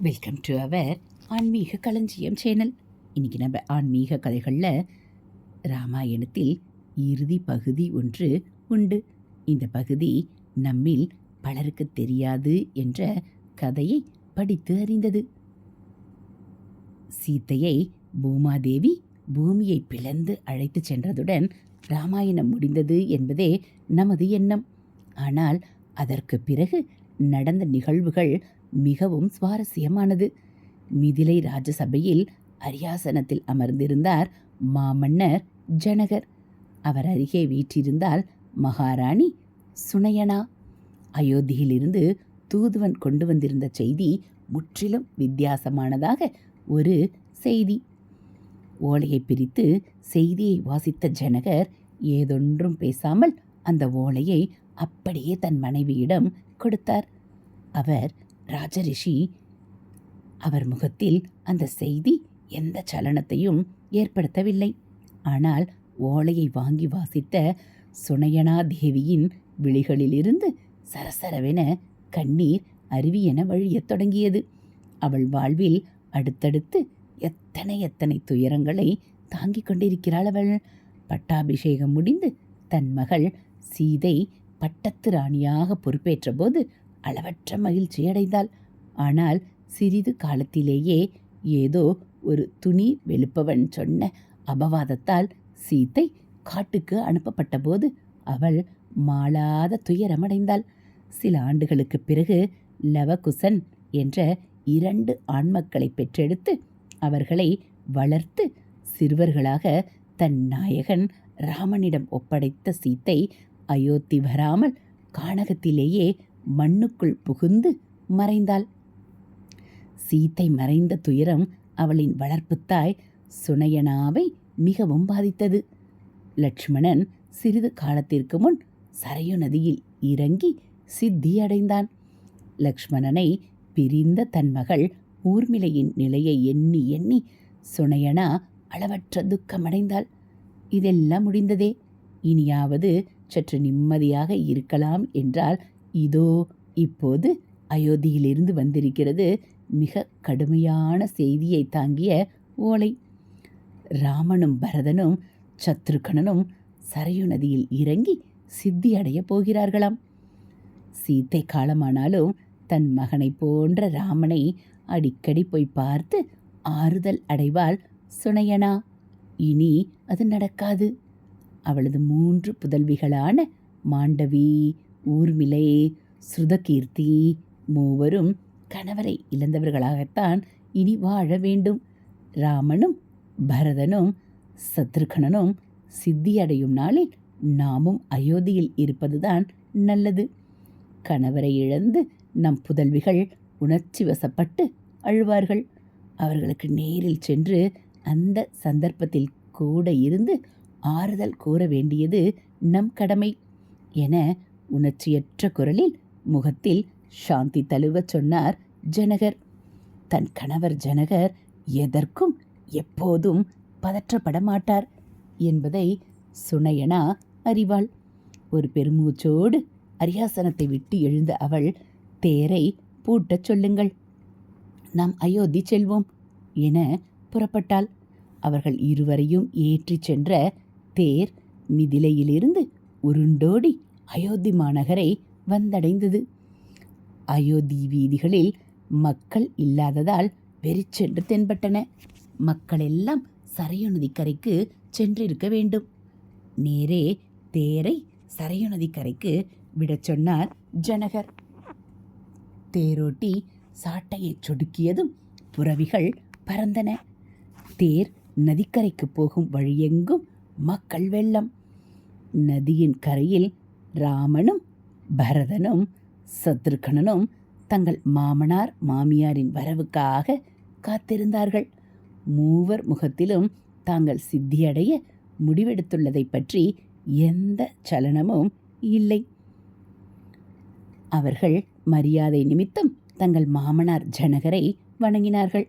Welcome to our ஆன்மீக களஞ்சியம் channel இன்றைக்கி நம்ம ஆன்மீக கதைகளில் ராமாயணத்தில் இறுதி பகுதி ஒன்று உண்டு. இந்த பகுதி நம்மில் பலருக்கு தெரியாது என்ற கதையை படித்து அறிந்தது. சீத்தையை பூமாதேவி பூமியை பிளந்து அழைத்துச் சென்றதுடன் ராமாயணம் முடிந்தது என்பதே நமது எண்ணம். ஆனால் அதற்கு பிறகு நடந்த நிகழ்வுகள் மிகவும் சுவாரஸ்யமானது. மிதிலை ராஜசபையில் அரியாசனத்தில் அமர்ந்திருந்தார் மாமன்னர் ஜனகர். அவர் அருகே வீற்றிருந்தால் மகாராணி சுனயனா. அயோத்தியிலிருந்து தூதுவன் கொண்டு வந்திருந்த செய்தி முற்றிலும் வித்தியாசமானதாக ஒரு செய்தி. ஓலையை பிரித்து செய்தியை வாசித்த ஜனகர் ஏதொன்றும் பேசாமல் அந்த ஓலையை அப்படியே தன் மனைவியிடம் கொடுத்தார். அவர் ராஜரிஷி அவர் முகத்தில் அந்த செய்தி எந்த சலனத்தையும் ஏற்படுத்தவில்லை. ஆனால் ஓலையை வாங்கி வாசித்த சுனையனா தேவியின் விழிகளிலிருந்து சரசரவென கண்ணீர் அருவியென வழியத் தொடங்கியது. அவள் வாழ்வில் அடுத்தடுத்து எத்தனை எத்தனை துயரங்களை தாங்கிக் கொண்டிருக்கிறாள் அவள். பட்டாபிஷேகம் முடிந்து தன் மகள் சீதை பட்டத்து ராணியாக பொறுப்பேற்றபோது அளவற்ற மகிழ்ச்சி அடைந்தாள் ஆனால் சிறிது காலத்திலேயே ஏதோ ஒரு துணி வெளுப்பவன் சொன்ன அபவாதத்தால் சீத்தை காட்டுக்கு அனுப்பப்பட்டபோது அவள் மாளாத துயரமடைந்தாள். சில ஆண்டுகளுக்கு பிறகு லவகுசன் என்ற இரண்டு ஆண்மக்களை பெற்றெடுத்து அவர்களை வளர்த்து சிறுவர்களாக தன் நாயகன் ராமனிடம் ஒப்படைத்த சீத்தை அயோத்தி வராமல் கானகத்திலேயே மண்ணுக்குள் புகுந்து மறைந்தாள். சீத்தை மறைந்த துயரம் அவளின் வளர்ப்புத்தாய் சுனயனாவை மிகவும் பாதித்தது. லட்சுமணன் சிறிது காலத்திற்கு முன் சரையு நதியில் இறங்கி சித்தியடைந்தான் லக்ஷ்மணனை பிரிந்த தன் மகள் ஊர்மிளையின் நிலையை எண்ணி எண்ணி சுனையனா அளவற்ற துக்கமடைந்தாள். இதெல்லாம் முடிந்ததே. இனியாவது சற்று நிம்மதியாக இருக்கலாம் என்றால் இதோ இப்போது அயோத்தியிலிருந்து வந்திருக்கிறது மிக கடுமையான செய்தியை தாங்கிய ஓலை. ராமனும் பரதனும் சத்ருகணனும் சரையு நதியில் இறங்கி சித்தி அடையப் போகிறார்களாம். சீத்தை காலமானாலும் தன் மகனை போன்ற ராமனை அடிக்கடி போய் பார்த்து ஆறுதல் அடைவாள் சுனையனா. இனி அது நடக்காது. அவளது மூன்று புதல்விகளான மாண்டவி ஊர்மிளை ஸ்ருதகீர்த்தி மூவரும் கணவரை இழந்தவர்களாகத்தான் இனி வாழ வேண்டும். ராமனும் பரதனும் சத்ருகணனும் சித்தியடையும் நாளில் நாமும் அயோத்தியில் இருப்பதுதான் நல்லது. கணவரை இழந்து நம் புதல்விகள் உணர்ச்சி வசப்பட்டு அழுவார்கள். அவர்களுக்கு நேரில் சென்று அந்த சந்தர்ப்பத்தில் கூட இருந்து ஆறுதல் கூற வேண்டியது நம் கடமை. என உணர்ச்சியற்ற குரலில் முகத்தில் சாந்தி தழுவச் சொன்னார் ஜனகர். தன் கணவர் ஜனகர் எதற்கும் எப்போதும் பதற்றப்பட மாட்டார் என்பதை சுனையனா அறிவாள். ஒரு பெருமூச்சோடு அரியாசனத்தை விட்டு எழுந்த அவள் தேரை பூட்டச் சொல்லுங்கள். நாம் அயோத்தி செல்வோம் என புறப்பட்டாள். அவர்கள் இருவரையும் ஏற்றிச் சென்ற தேர் மிதிலையிலிருந்து உருண்டோடி அயோத்தி மாநகரை வந்தடைந்தது. அயோத்தி வீதிகளில் மக்கள் இல்லாததால் வெறிச்சென்று தென்பட்டன. மக்கள் எல்லாம் சரையு நதிக்கரைக்கு சென்றிருக்க வேண்டும். நேரே தேரை சரையு நதிக்கரைக்கு விடச் சொன்னார் ஜனகர். தேரோட்டி சாட்டையைச் சொடுக்கியதும் புறவிகள் பறந்தன. தேர் நதிக்கரைக்கு போகும் வழியெங்கும் மக்கள் வெள்ளம். நதியின் கரையில் ராமனும் பரதனும் சத்ருகணனும் தங்கள் மாமனார் மாமியாரின் வரவுக்காக காத்திருந்தார்கள். மூவர் முகத்திலும் தாங்கள் சித்தியடைய முடிவெடுத்துள்ளதை பற்றி எந்த சலனமும் இல்லை. அவர்கள் மரியாதை நிமித்தம் தங்கள் மாமனார் ஜனகரை வணங்கினார்கள்.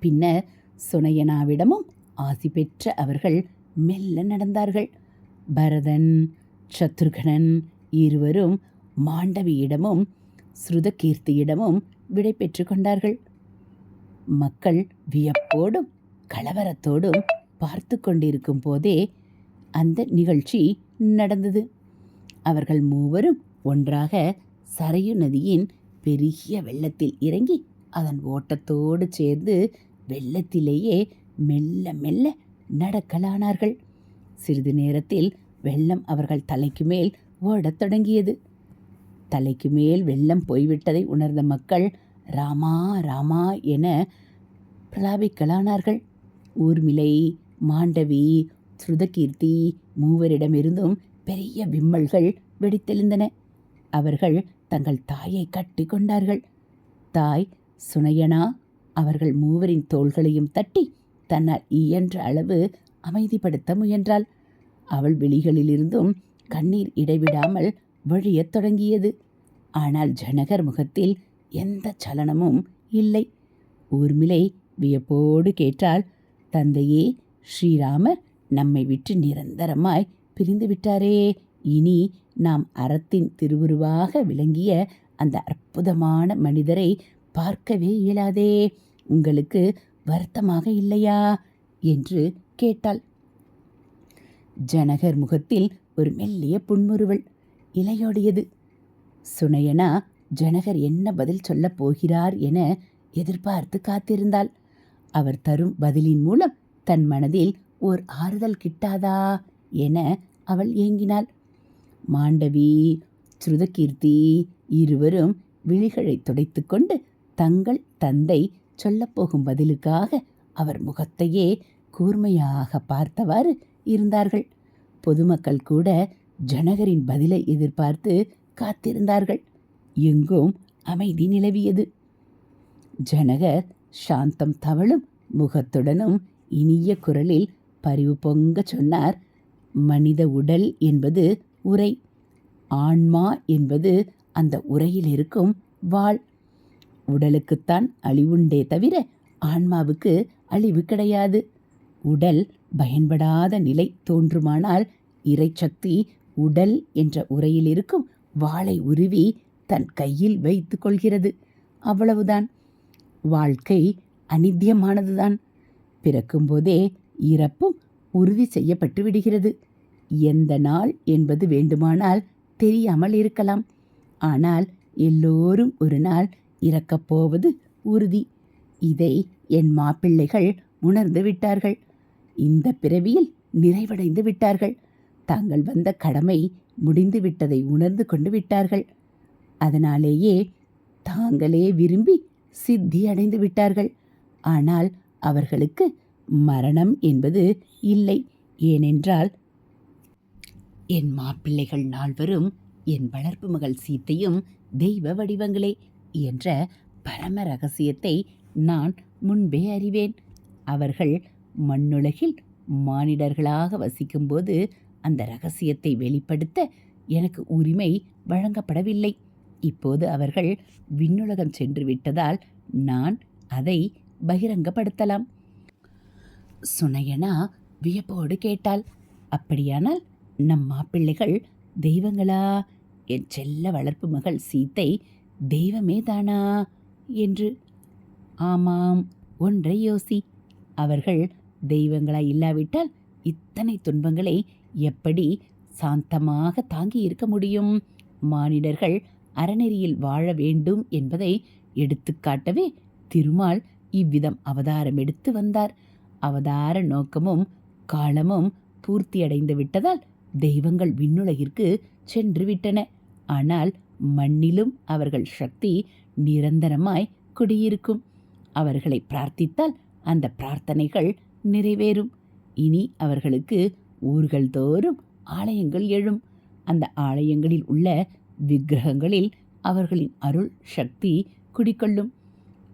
பின்னர் சுனையனாவிடமும் ஆசி பெற்ற அவர்கள் மெல்ல நடந்தார்கள். பரதன் சத்ருகனன் இருவரும் மாண்டவியிடமும் ஸ்ருதகீர்த்தியிடமும் விடை பெற்று கொண்டார்கள். மக்கள் வியப்போடும் கலவரத்தோடும் பார்த்து கொண்டிருக்கும் போதே அந்த நிகழ்ச்சி நடந்தது. அவர்கள் மூவரும் ஒன்றாக சரையு நதியின் பெரிய வெள்ளத்தில் இறங்கி அதன் ஓட்டத்தோடு சேர்ந்து வெள்ளத்திலேயே மெல்ல மெல்ல நடக்கலானார்கள். சிறிது நேரத்தில் வெள்ளம் அவர்கள் தலைக்கு மேல் ஓடத் தொடங்கியது. தலைக்கு மேல் வெள்ளம் போய்விட்டதை உணர்ந்த மக்கள் ராமா ராமா என பிரலாபிக்கலானார்கள் ஊர்மிளை மாண்டவி ஸ்ருதகீர்த்தி மூவரிடமிருந்தும் பெரிய விம்மல்கள் வெடித்தெழுந்தன. அவர்கள் தங்கள் தாயை கட்டி கொண்டார்கள். தாய் சுனையனா அவர்கள் மூவரின் தோள்களையும் தட்டி தன்னால் இயன்ற அளவு அமைதிப்படுத்த முயன்றாள். அவள் விழிகளிலிருந்தும் கண்ணீர் இடைவிடாமல் வழியத் தொடங்கியது. ஆனால் ஜனகர் முகத்தில் எந்த சலனமும் இல்லை. ஊர்மிளை வியப்போடு கேட்டால் தந்தையே ஸ்ரீராமர் நம்மை விட்டு நிரந்தரமாய் பிரிந்து விட்டாரே. இனி நாம் அறத்தின் திருவுருவாக விளங்கிய அந்த அற்புதமான மனிதரை பார்க்கவே இயலாதே. உங்களுக்கு வருத்தமாக இல்லையா? என்று கேட்டாள். ஜனகர் முகத்தில் ஒரு மெல்லிய புன்முறுவல். இலையோடியது. சுனையனா ஜனகர் என்ன பதில் சொல்லப் போகிறார் என எதிர்பார்த்து காத்திருந்தாள். அவர் தரும் பதிலின் மூலம் தன் மனதில் ஓர் ஆறுதல் கிட்டாதா என அவள் ஏங்கினாள். மாண்டவி ஸ்ருதகீர்த்தி இருவரும் விழிகளை துடைத்துக்கொண்டு தங்கள் தந்தை சொல்லப்போகும் பதிலுக்காக அவர் முகத்தையே கூர்மையாக பார்த்தவாறு இருந்தார்கள். பொதுமக்கள் கூட ஜனகரின் பதிலை எதிர்பார்த்து காத்திருந்தார்கள். எங்கும் அமைதி நிலவியது. ஜனகர் சாந்தம் தவளும் முகத்துடனும் இனிய குரலில் பரிவு பொங்க சொன்னார். மனித உடல் என்பது உரை. ஆன்மா என்பது அந்த உரையில் இருக்கும் வாள். உடலுக்குத்தான் அழிவுண்டே தவிர ஆன்மாவுக்கு அழிவு கிடையாது. உடல் பயன்படாத நிலை தோன்றுமானால் இறைச்சக்தி உடல் என்ற உரையில் இருக்கும் வாளை உருவி தன் கையில் வைத்து கொள்கிறது. அவ்வளவுதான். வாழ்க்கை அனித்தியமானதுதான். பிறக்கும்போதே இறப்பும் உறுதி செய்யப்பட்டு விடுகிறது. எந்த நாள் என்பது வேண்டுமானால் தெரியாமல் இருக்கலாம். ஆனால் எல்லோரும் ஒரு நாள் இறக்கப் போவது உறுதி. இதை என் மாப்பிள்ளைகள் உணர்ந்து விட்டார்கள். இந்த பிறவியில் நிறைவடைந்து விட்டார்கள். தாங்கள் வந்த கடமை முடிந்து விட்டதை உணர்ந்து கொண்டு விட்டார்கள். அதனாலேயே தாங்களே விரும்பி சித்தி அடைந்து விட்டார்கள். ஆனால் அவர்களுக்கு மரணம் என்பது இல்லை. ஏனென்றால் என் மாப்பிள்ளைகள் நால்வரும் என் வளர்ப்பு மகள் சீத்தையும் தெய்வ வடிவங்களே என்ற பரம ரகசியத்தை நான் முன்பே அறிவேன். அவர்கள் மண்ணுலகில் மானிடர்களாக வசிக்கும்போது அந்த ரகசியத்தை வெளிப்படுத்த எனக்கு உரிமை வழங்கப்படவில்லை. இப்போது அவர்கள் விண்ணுலகம் சென்று விட்டதால் நான் அதை பகிரங்கப்படுத்தலாம். சுனையனா வியப்போடு கேட்டாள் அப்படியானால் நம் மாப்பிள்ளைகள் தெய்வங்களா? என் செல்ல வளர்ப்பு மகள் சீத்தை தெய்வமே தானா? என்று. ஆமாம் ஒன்றை யோசி. அவர்கள் தெய்வங்களா இல்லாவிட்டால் இத்தனை துன்பங்களை எப்படி சாந்தமாக தாங்கி இருக்க முடியும்? மானிடர்கள் அறநெறியில் வாழ வேண்டும் என்பதை எடுத்துக்காட்டவே திருமால் இவ்விதம் அவதாரம் எடுத்து வந்தார். அவதார நோக்கமும் காலமும் பூர்த்தியடைந்து விட்டதால் தெய்வங்கள் விண்ணுலகிற்கு சென்று விட்டன. ஆனால் மண்ணிலும் அவர்கள் சக்தி நிரந்தரமாய் குடியிருக்கும். அவர்களை பிரார்த்தித்தால் அந்த பிரார்த்தனைகள் நிறைவேறும். இனி அவர்களுக்கு ஊர்கள் தோறும் ஆலயங்கள் எழும். அந்த ஆலயங்களில் உள்ள விக்கிரகங்களில் அவர்களின் அருள் சக்தி குடிக்கொள்ளும்.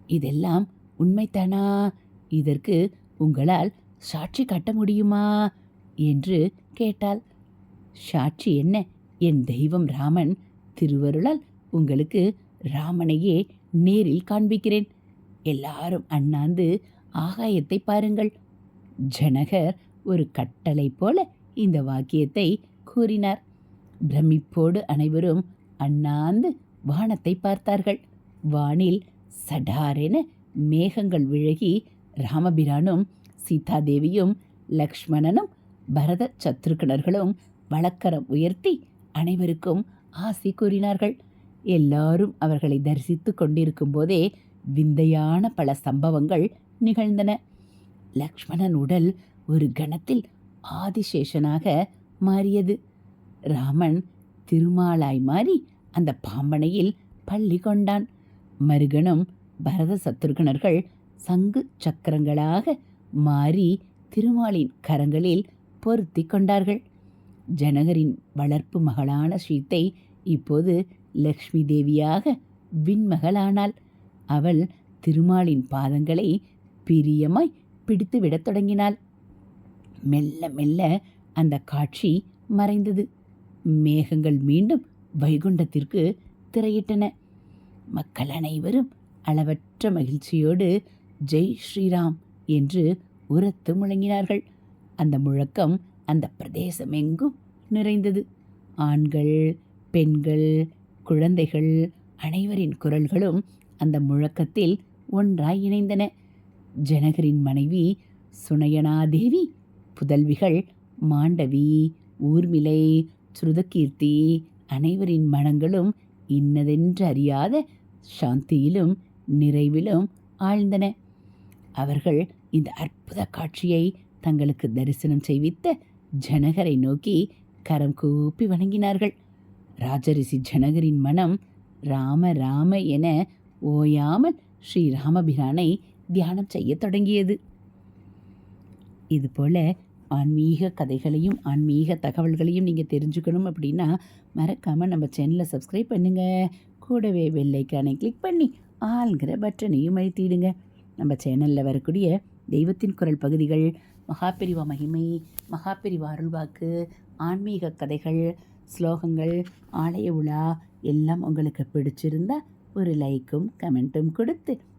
இதெல்லாம் உண்மைதானா? இதற்கு உங்களால் சாட்சி காட்ட முடியுமா? என்று கேட்டாள். சாட்சி என்ன? என் தெய்வம் ராமன் திருவருளால் உங்களுக்கு ராமனையே நேரில் காண்பிக்கிறேன். எல்லாரும் அண்ணாந்து ஆகாயத்தை பாருங்கள். ஜனகர் ஒரு கட்டளை போல இந்த வாக்கியத்தை கூறினார். பிரமிப்போடு அனைவரும் அண்ணாந்து வானத்தை பார்த்தார்கள். வானில் சடாரென மேகங்கள் விழகி ராமபிரானும் சீதாதேவியும் லக்ஷ்மணனும் பரத சத்ருக்கணர்களும் வழக்கரம் உயர்த்தி அனைவருக்கும் ஆசி கூறினார்கள். எல்லாரும் அவர்களை தரிசித்து கொண்டிருக்கும் போதே விந்தையான பல சம்பவங்கள் நிகழ்ந்தன. லக்ஷ்மணன் உடல் ஒரு கணத்தில் ஆதிசேஷனாக மாறியது. ராமன் திருமாலாய் மாறி அந்த பாம்பனையில் பள்ளி கொண்டான். மறுகணம் பரத சத்ருகணர்கள் சங்கு சக்கரங்களாக மாறி திருமாலின் கரங்களில் பொருத்தி கொண்டார்கள். ஜனகரின் வளர்ப்பு மகளான சீத்தை இப்போது லக்ஷ்மி தேவியாக விண்மகளானாள். அவள் திருமாலின் பாதங்களை பிரியமாய் பிடித்து விடத் தொடங்கினாள். மெல்ல மெல்ல அந்த காட்சி மறைந்தது. மேகங்கள் மீண்டும் வைகுண்டத்திற்கு திரையிட்டன. மக்கள் அனைவரும் அளவற்ற மகிழ்ச்சியோடு ஜெய் ஸ்ரீராம் என்று உரத்து முழங்கினார்கள். அந்த முழக்கம் அந்த பிரதேசம் எங்கும் நிறைந்தது. ஆண்கள் பெண்கள் குழந்தைகள் அனைவரின் குரல்களும் அந்த முழக்கத்தில் ஒன்றாய் இணைந்தன. ஜனகரின் மனைவி சுனயனாதேவி புதல்விகள் மாண்டவி ஊர்மிளை சுருதகீர்த்தி அனைவரின் மனங்களும் இன்னதென்று அறியாத சாந்தியிலும் நிறைவிலும் ஆழ்ந்தன. அவர்கள் இந்த அற்புத காட்சியை தங்களுக்கு தரிசனம் செய்வித்த ஜனகரை நோக்கி கரம் கூப்பி வணங்கினார்கள். ராஜரிஷி ஜனகரின் மனம் ராம ராம என ஓயாமல் ஸ்ரீ ராமபிரானை தியானம் செய்யத் தொடங்கியது. இதுபோல் ஆன்மீக கதைகளையும் ஆன்மீக தகவல்களையும் நீங்கள் தெரிஞ்சுக்கணும் அப்படின்னா மறக்காமல் நம்ம சேனலை சப்ஸ்கிரைப் பண்ணுங்கள் கூடவே வெள்ளைக்கானை கிளிக் பண்ணி ஆள்கிற பட்டனையும் அழுத்திடுங்க. நம்ம சேனலில் வரக்கூடிய தெய்வத்தின் குரல் பகுதிகள் மகாபெரிவா மகிமை மகாபெரிவா அருள்வாக்கு ஆன்மீக கதைகள் ஸ்லோகங்கள் ஆலய உலா எல்லாம் உங்களுக்கு பிடிச்சிருந்தா ஒரு லைக்கும் கமெண்ட்டும் கொடுத்து